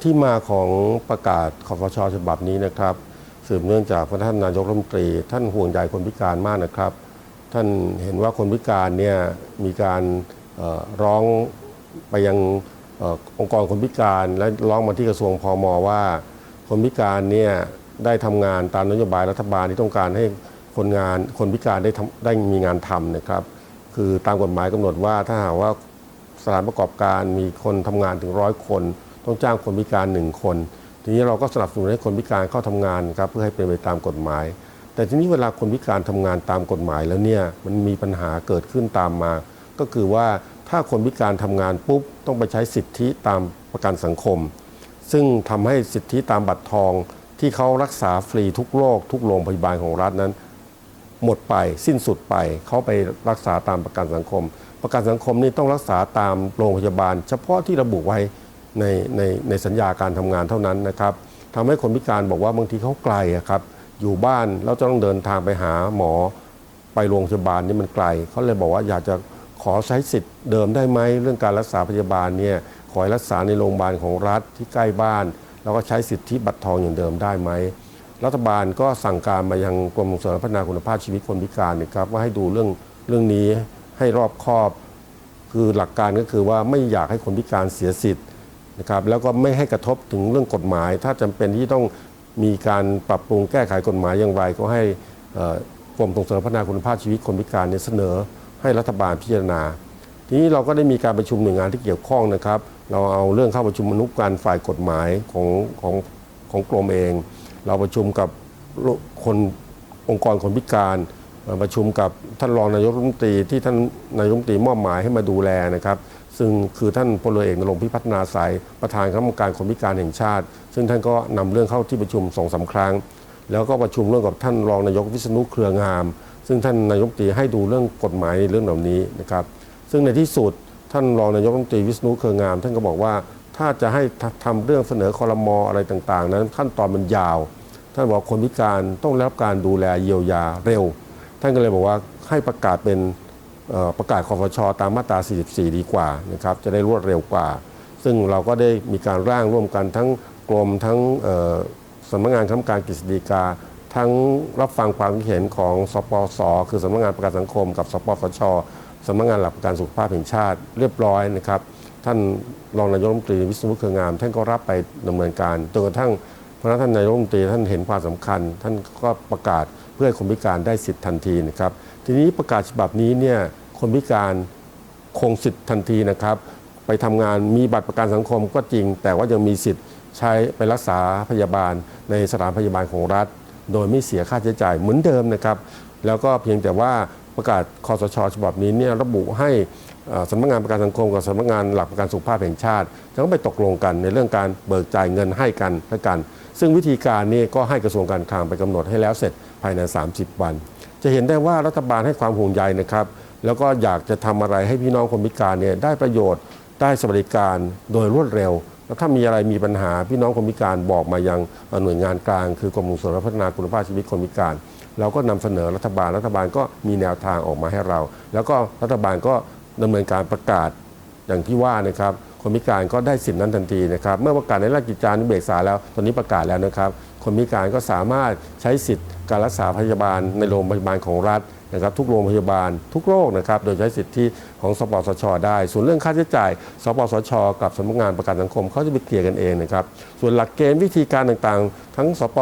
ที่มาของประกาศคอฟชฉบับนี้นะครับสืบเนื่องจากพระท่านนายกรัฐมนตรี ท่านห่วงใยคนพิการมากนะครับ ท่านเห็นว่าคนพิการเนี่ยมีการร้องไปยังอองค์กรคนพิการและร้องมาที่กระทรวงพมว่า คนพิการเนี่ยได้ทำงานตามนโยบายรัฐบาลที่ต้องการให้คนงานคนพิการได้ได้มีงานทำนะครับ คือตามกฎหมายกำหนดว่าถ้าหากว่าสถานประกอบการมีคนทำงานถึงร้อยคน ต้องจ้างคนพิการหนึ่งคน ทีนี้เราก็สนับสนุนให้คนพิการเข้าทำงานครับเพื่อให้เป็นไปตามกฎหมาย แต่ทีนี้เวลาคนพิการทำงานตามกฎหมายแล้วเนี่ยมันมีปัญหาเกิดขึ้นตามมา ก็คือว่าถ้าคนพิการทำงานปุ๊บต้องไปใช้สิทธิตามประกันสังคม ซึ่งทำให้สิทธิตามบัตรทองที่เขารักษาฟรีทุกโรคทุกโรงพยาบาลของรัฐนั้น หมดไปสิ้นสุดไปเขาไปรักษาตามประกันสังคม ประกันสังคมนี่ต้องรักษาตามโรงพยาบาล เฉพาะที่ระบุไว้ ในในในสัญญาการทำงานเท่านั้นนะครับทำให้คนพิการบอกว่าบางทีเขาไกลครับอยู่บ้านแล้วจะต้องเดินทางไปหาหมอไปโรงพยาบาลนี่มันไกลเขาเลยบอกว่าอยากจะขอใช้สิทธิ์เดิมได้ไหมเรื่องการรักษาพยาบาลเนี่ยขอให้รักษาในโรงพยาบาลของรัฐที่ใกล้บ้าน แล้วก็ใช้สิทธิบัตรทองอย่างเดิมได้ไหมรัฐบาลก็สั่งการมายังกรมส่งเสริมพัฒนาคุณภาพชีวิตคนพิการนะครับว่าให้ดูเรื่องเรื่องนี้ให้รอบคอบ คือหลักการก็คือว่าไม่อยากให้คนพิการเสียสิทธิ์ นะครับแล้วก็ไม่ให้กระทบถึงเรื่องกฎหมาย ถ้าจำเป็นที่ต้องมีการปรับปรุงแก้ไขกฎหมายอย่างไร ก็ให้กรมส่งเสริมพัฒนาคุณภาพชีวิตคนพิการเนี่ยเสนอให้รัฐบาลพิจารณา ทีนี้เราก็ได้มีการประชุมหน่วยงานที่เกี่ยวข้องนะครับ เราเอาเรื่องเข้าประชุมอนุการฝ่ายกฎหมายของของของกรมเอง เราประชุมกับคนองค์กรคนพิการ ประชุมกับท่านรองนายกรัฐมนตรีที่ท่านนายกรัฐมนตรีมอบหมายให้มาดูแลนะครับ ซึ่งคือท่านพลเอกนรงพิพัฒนาสายประธานคณะกรรมการคนพิการแห่งชาติ ซึ่งท่านก็นำเรื่องเข้าที่ประชุมสองสามครั้ง แล้วก็ประชุมร่วมกับท่านรองนายกวิษณุเครืองาม ซึ่งท่านนายกรัฐมนตรีให้ดูเรื่องกฎหมายในเรื่องเหล่านี้นะครับ ซึ่งในที่สุดท่านรองนายกรัฐมนตรีวิษณุเครืองาม ท่านก็บอกว่าถ้าจะให้ทำเรื่องเสนอคอรมออะไรต่างๆ นั้นขั้นตอนมันยาว ท่านบอกคนพิการต้องได้รับการดูแลเยียวยาเร็ว ท่านก็เลยบอกว่าให้ประกาศเป็นประกาศคอฟชตามมาตรา 44 ดีกว่านะครับจะได้รวดเร็วกว่า ซึ่งเราก็ได้มีการร่างร่วมกันทั้งกรมทั้งสำนักงานคณะกรรมการกฤษฎีกา ทั้งรับฟังความคิดเห็นของสปสคือสำนักงานประกันสังคม กับสปสชสำนักงานหลักประกันสุขภาพแห่งชาติเรียบร้อยนะครับ ท่านรองนายกรัฐมนตรีวิศนุเครืองาม ท่านก็รับไปดำเนินการจนกระทั่งพระท่านนายกรัฐมนตรีท่านเห็นความสำคัญ ท่านก็ประกาศ พื่อให้คนพิการได้สิทธิ์ทันทีนะครับ ทีนี้ประกาศฉบับนี้เนี่ยคนพิการคงสิทธิ์ทันทีนะครับ ไปทำงานมีบัตรประกันสังคมก็จริง แต่ว่ายังมีสิทธิ์ใช้ไปรักษาพยาบาลในสถานพยาบาลของรัฐ โดยไม่เสียค่าใช้จ่ายเหมือนเดิมนะครับ แล้วก็เพียงแต่ว่าประกาศคอสชฉบับนี้เนี่ยระบุให้สำนักงานประกันสังคมกับสำนักงานหลักประกันสุขภาพแห่งชาติจะต้องไปตกลงกันในเรื่องการเบิกจ่ายเงินให้กันและกัน ซึ่งวิธีการนี้ก็ให้กระทรวงการคลังไปกำหนดให้แล้วเสร็จภายใน 30 วัน จะเห็นได้ว่ารัฐบาลให้ความห่วงใยนะครับ แล้วก็อยากจะทำอะไรให้พี่น้องคนพิการเนี่ยได้ประโยชน์ได้สวัสดิการโดยรวดเร็วแล้วถ้ามีอะไรมีปัญหาพี่น้องคนพิการบอกมายังหน่วยงานกลาง คือกรมส่งเสริมพัฒนาคุณภาพชีวิตคนพิการ เราก็นำเสนอรัฐบาลรัฐบาลก็มีแนวทางออกมาให้เรา แล้วก็รัฐบาลก็ดำเนินการประกาศอย่างที่ว่านะครับ คนพิการก็ได้สิทธินั้นทันทีนะครับ เมื่อประกาศในราชกิจจานุเบกษาแล้ว ตอนนี้ประกาศแล้วนะครับ คนพิการก็สามารถใช้สิทธิการรักษาพยาบาลในโรงพยาบาลของรัฐนะครับทุกโรงพยาบาลทุกโรคนะครับโดยใช้สิทธิของสปสช ได้ ส่วนเรื่องค่าใช้จ่าย สปสช กับสำนักงานประกันสังคมเขาจะไปเคลียร์กันเองนะครับส่วนหลักเกณฑ์วิธีการต่างๆ ทั้งสป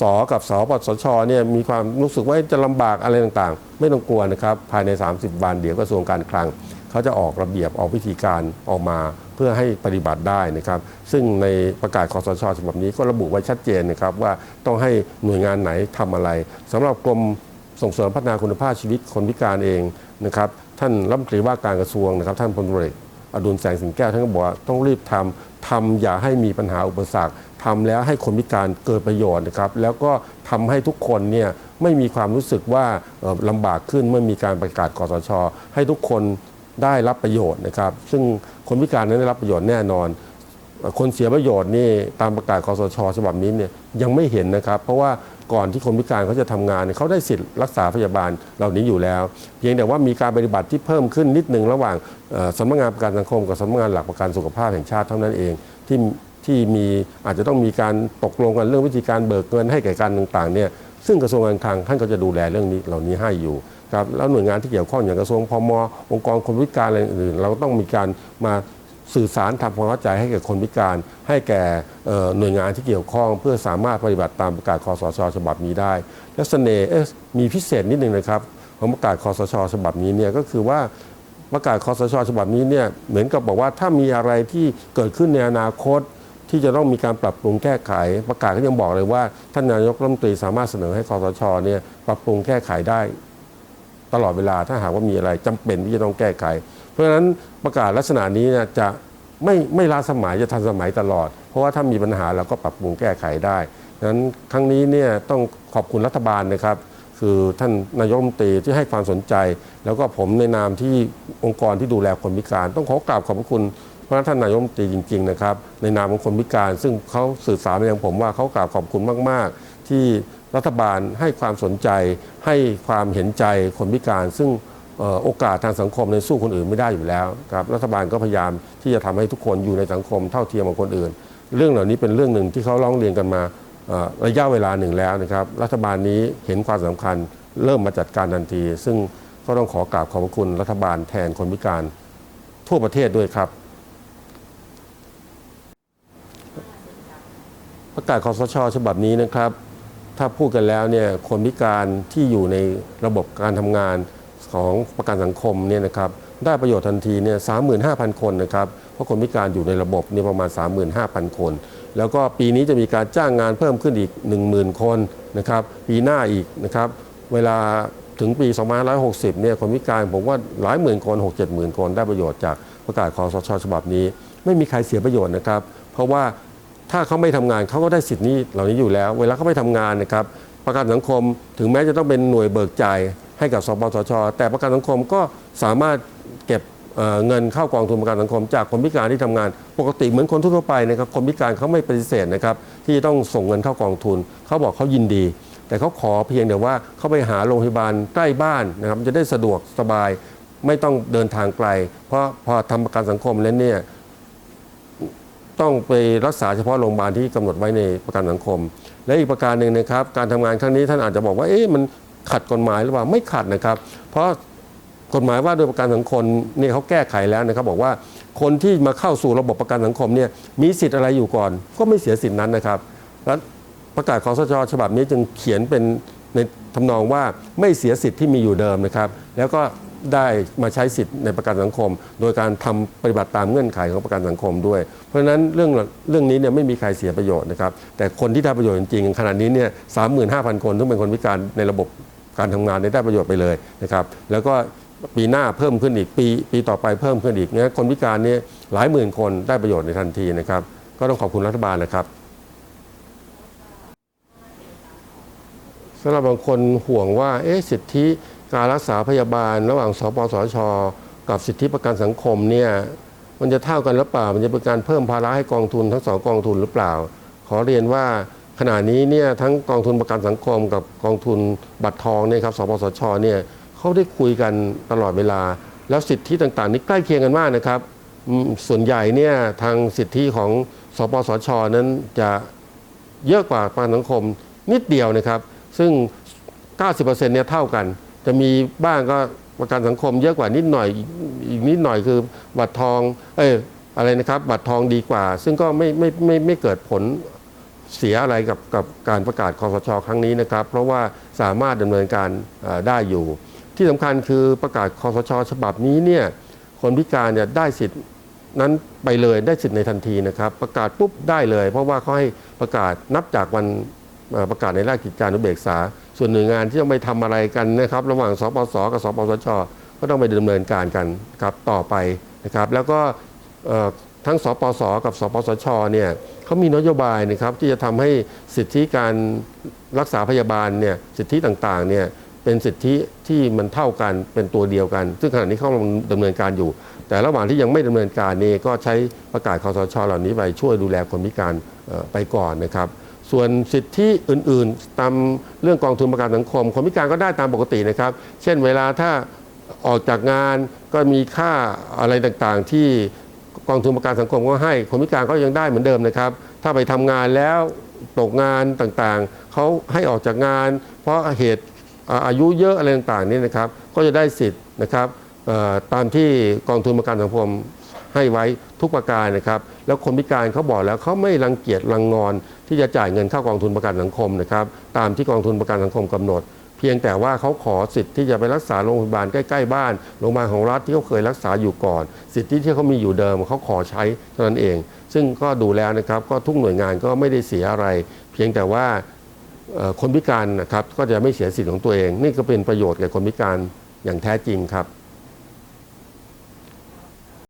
สกับสปสชเนี่ยมีความรู้สึกว่าจะลำบากอะไรต่างๆ ไม่ต้องกลัวนะครับภายใน 30 วันเดี๋ยวกระทรวงการคลังเขาจะออกระเบียบออกวิธีการออกมา เพื่อให้ปฏิบัติได้นะครับ ซึ่งในประกาศคอสชฉบับนี้ก็ระบุไว้ชัดเจนนะครับว่าต้องให้หน่วยงานไหนทำอะไรสำหรับกรมส่งเสริมพัฒนาคุณภาพชีวิตคนพิการเองนะครับท่านรัฐมนตรีว่าการกระทรวงนะครับ ท่านพลตรีเอกอดุลแสงสิงแก้วท่านก็บอกว่าต้องรีบทำทำอย่าให้มีปัญหาอุปสรรคทำแล้วให้คนพิการเกิดประโยชน์นะครับ แล้วก็ทำให้ทุกคนเนี่ยไม่มีความรู้สึกว่าเอ่อลำบากขึ้นเมื่อมีการประกาศกสช ให้ทุกคน ได้รับประโยชน์นะครับ ซึ่งคนพิการนั้นได้รับประโยชน์แน่นอน คนเสียประโยชน์นี่ตามประกาศคอสชฉบับนี้เนี่ยยังไม่เห็นนะครับ เพราะว่าก่อนที่คนพิการเขาจะทำงานเขาได้สิทธิ์รักษาพยาบาลเหล่านี้อยู่แล้ว เพียงแต่ว่ามีการปฏิบัติที่เพิ่มขึ้นนิดหนึ่งระหว่างสำนักงานประกันสังคมกับสำนักงานหลักประกันสุขภาพแห่งชาติเท่านั้นเองที่ที่มีอาจจะต้องมีการตกลงกันเรื่องวิธีการเบิกเงินให้แก่การต่างๆเนี่ยซึ่งกระทรวงการคลังท่านก็จะดูแลเรื่องนี้เหล่านี้ให้อยู่ ครับแล้วหน่วยงานที่เกี่ยวข้องอย่างกระทรวงพมองค์กรคนพิการอะไรอื่นเราต้องมีการมาสื่อสารทำความเข้าใจให้แก่คนพิการ ให้แก่หน่วยงานที่เกี่ยวข้อง เพื่อสามารถปฏิบัติตามประกาศคอสชฉบับนี้ได้ และเสน่ห์เอ๊ะมีพิเศษนิดหนึ่งนะครับของประกาศคอสชฉบับนี้เนี่ยก็คือว่าประกาศคอสชฉบับนี้เนี่ยเหมือนกับบอกว่าถ้ามีอะไรที่เกิดขึ้นในอนาคตที่จะต้องมีการปรับปรุงแก้ไข ประกาศก็ยังบอกเลยว่าท่านนายกรัฐมนตรีสามารถเสนอให้คอสชเนี่ยปรับปรุงแก้ไขได้ ตลอดเวลาถ้าหากว่ามีอะไรจำเป็นที่จะต้องแก้ไข เพราะฉะนั้นประกาศลักษณะนี้นจะไม่ไม่ล้าสมัยจะทันสมัยตลอด เพราะว่าถ้ามีปัญหาเราก็ปรับปรุงแก้ไขได้ดังนั้นครั้งนี้เนี่ยต้องขอบคุณรัฐบาลนะครับ คือท่านนายกรัฐมนตรีที่ให้ความสนใจ แล้วก็ผมในนามที่องค์กรที่ดูแลคนพิการ ต้องขอกราบขอบคุณพระท่านนายกรัฐมนตรีจริง ๆ นะครับ ในนามของคนพิการ ซึ่งเขาสื่อสารมายังผมว่าเขากราบขอบคุณมาก ๆ ที่ รัฐบาลให้ความสนใจ ให้ความเห็นใจคนพิการ ซึ่งโอกาสทางสังคมในสู้คนอื่นไม่ได้อยู่แล้วครับรัฐบาลก็พยายามที่จะทำให้ทุกคนอยู่ในสังคมเท่าเทียมกับคนอื่น เรื่องเหล่านี้เป็นเรื่องหนึ่งที่เขาร้องเรียนกันมาระยะเวลาหนึ่งแล้วนะครับ รัฐบาลนี้เห็นความสำคัญเริ่มมาจัดการทันที ซึ่งก็ต้องขอกราบขอบคุณรัฐบาลแทนคนพิการทั่วประเทศด้วยครับ ประกาศคอสชฉบับนี้นะครับ ถ้าพูดกันแล้วเนี่ยคนพิการที่อยู่ในระบบการทำงานของประกันสังคมเนี่ยนะครับได้ประโยชน์ทันทีเนี่ย35,000คนนะครับ เพราะคนพิการอยู่ในระบบเนี่ยประมาณ 35,000 คน แล้วก็ปีนี้จะมีการจ้างงานเพิ่มขึ้นอีก 10,000 คนนะครับ ปีหน้าอีกนะครับ เวลาถึงปี 2560 เนี่ยคนพิการผมว่าหลายหมื่นคน 6 7 หมื่นคนได้ประโยชน์จากประกาศคอสชฉบับนี้ ไม่มีใครเสียประโยชน์นะครับ เพราะว่า ถ้าเขาไม่ทำงานเขาก็ได้สิทธิ์นี้เหล่านี้อยู่แล้ว เวลาเขาไม่ทำงานนะครับประกันสังคมถึงแม้จะต้องเป็นหน่วยเบิกจ่ายให้กับสปสช แต่ประกันสังคมก็สามารถเก็บเเงินเข้ากองทุนประกันสังคม จากคนพิการที่ทำงาน ปกติเหมือนคนทั่วไปนะครับคนพิการเขาไม่ปฏิเสธนะครับที่จะต้องส่งเงินเข้ากองทุน เขาบอกเขายินดี แต่เขาขอเพียงแต่ว่าเขาไปหาโรงพยาบาลใกล้บ้านนะครับจะได้สะดวกสบายไม่ต้องเดินทางไกล เพราะพอทำประกันสังคมแล้วเนี่ย ต้องไปรักษาเฉพาะโรงพยาบาลที่กำหนดไว้ในประกันสังคม และอีกประการหนึ่งนะครับ การทำงานครั้งนี้ท่านอาจจะบอกว่าเอ๊ะมันขัดกฎหมายหรือเปล่าไม่ขัดนะครับ เพราะกฎหมายว่าโดยประกันสังคมเนี่ยเขาแก้ไขแล้วนะครับ บอกว่าคนที่มาเข้าสู่ระบบประกันสังคมเนี่ยมีสิทธิ์อะไรอยู่ก่อน ก็ไม่เสียสิทธินั้นนะครับและประกาศของสชฉบับนี้จึงเขียนเป็นในทำนองว่าไม่เสียสิทธิ์ที่มีอยู่เดิมนะครับ แล้วก็ ได้มาใช้สิทธิ์ในประกันสังคม โดยการทำปฏิบัติตามเงื่อนไขของประกันสังคมด้วย เพราะฉะนั้นเรื่องเรื่องนี้เนี่ยไม่มีใครเสียประโยชน์นะครับแต่คนที่ได้ประโยชน์จริงๆขณะนี้เนี่ยสามหมื่นห้าพันคนซึ่งเป็นคนพิการในระบบการทำงานได้ประโยชน์ไปเลยนะครับแล้วก็ปีหน้าเพิ่มขึ้นอีกปี ปีต่อไปเพิ่มขึ้นอีกเนี่ยคนพิการเนี่ยหลายหมื่นคนได้ประโยชน์ในทันทีนะครับ ก็ต้องขอบคุณรัฐบาลนะครับสำหรับบางคนห่วงว่าเอ๊ะสิทธิ การรักษาพยาบาล ระหว่างสปสช กับสิทธิประกันสังคมเนี่ยมันจะเท่ากันหรือเปล่า มันจะเป็นการเพิ่มภาระให้กองทุนทั้งสองกองทุนหรือเปล่า ขอเรียนว่าขณะนี้เนี่ยทั้งกองทุนประกันสังคมกับกองทุนบัตรทองเนี่ยครับสปสชเนี่ยเขาได้คุยกันตลอดเวลา แล้วสิทธิต่างๆ นี่ใกล้เคียงกันมากนะครับ ส่วนใหญ่เนี่ยทางสิทธิของสปสชนั้นจะเยอะกว่าประกันสังคมนิดเดียวนะครับ ซึ่ง 90%เนี่ยเท่ากัน จะมีบ้างก็ประกันสังคมเยอะกว่านิดหน่อยอีกนิดหน่อยคือบัตรทอง เอยอะไรนะครับ บัตรทองดีกว่า ซึ่งก็ไม่ไม่ไม่ไม่เกิดผลเสียอะไรกับกับการประกาศคอสชครั้งนี้นะครับ เพราะว่าสามารถดำเนินการได้อยู่ ที่สำคัญคือประกาศคอสชฉบับนี้เนี่ยคนพิการเนี่ยได้สิทธินั้นไปเลยได้สิทธิ์ในทันทีนะครับ ประกาศปุ๊บได้เลย เพราะว่าเขาให้ประกาศนับจากวัน ประกาศในราชกิจจานุเบกษา ส่วนหน่วยงานที่ต้องไปทำอะไรกันนะครับ ระหว่างสปสกับสปสชก็ต้องไปดำเนินการกันครับต่อไปนะครับ แล้วก็ทั้งสปสกับสปสชเนี่ยเขามีนโยบายนะครับที่จะทำให้สิทธิการรักษาพยาบาลเนี่ยสิทธิต่างๆเนี่ยเป็นสิทธิที่มันเท่ากันเป็นตัวเดียวกัน ซึ่งขณะนี้เขากำลังดำเนินการอยู่ แต่ระหว่างที่ยังไม่ดำเนินการนี่ก็ใช้ประกาศคอสชเหล่านี้ไปช่วยดูแลคนพิการไปก่อนนะครับ ส่วนสิทธิอื่นๆ ตามเรื่องกองทุนประกันสังคม คนพิการก็ได้ตามปกตินะครับ เช่นเวลาถ้าออกจากงานก็มีค่าอะไรต่างๆ ที่กองทุนประกันสังคมก็ให้ คนพิการก็ยังได้เหมือนเดิมนะครับ ถ้าไปทำงานแล้วตกงานต่างๆ เขาให้ออกจากงาน เพราะเหตุอายุเยอะอะไรต่างๆนี่นะครับ ก็จะได้สิทธิ์นะครับตามที่กองทุนประกันสังคม ให้ไว้ทุกประการนะครับ แล้วคนพิการเขาบอกแล้วเขาไม่รังเกียจรังงอน ที่จะจ่ายเงินเข้ากองทุนประกันสังคมนะครับ ตามที่กองทุนประกันสังคมกำหนด เพียงแต่ว่าเขาขอสิทธิ์ที่จะไปรักษาโรงพยาบาลใกล้ๆบ้านโรงพยาบาลของรัฐที่เขาเคยรักษาอยู่ก่อน สิทธิที่เขามีอยู่เดิมเขาขอใช้เท่านั้นเอง ซึ่งก็ดูแล้วนะครับก็ทุกหน่วยงานก็ไม่ได้เสียอะไร เพียงแต่ว่าคนพิการนะครับก็จะไม่เสียสิทธิ์ของตัวเอง นี่ก็เป็นประโยชน์แก่คนพิการอย่างแท้จริงครับ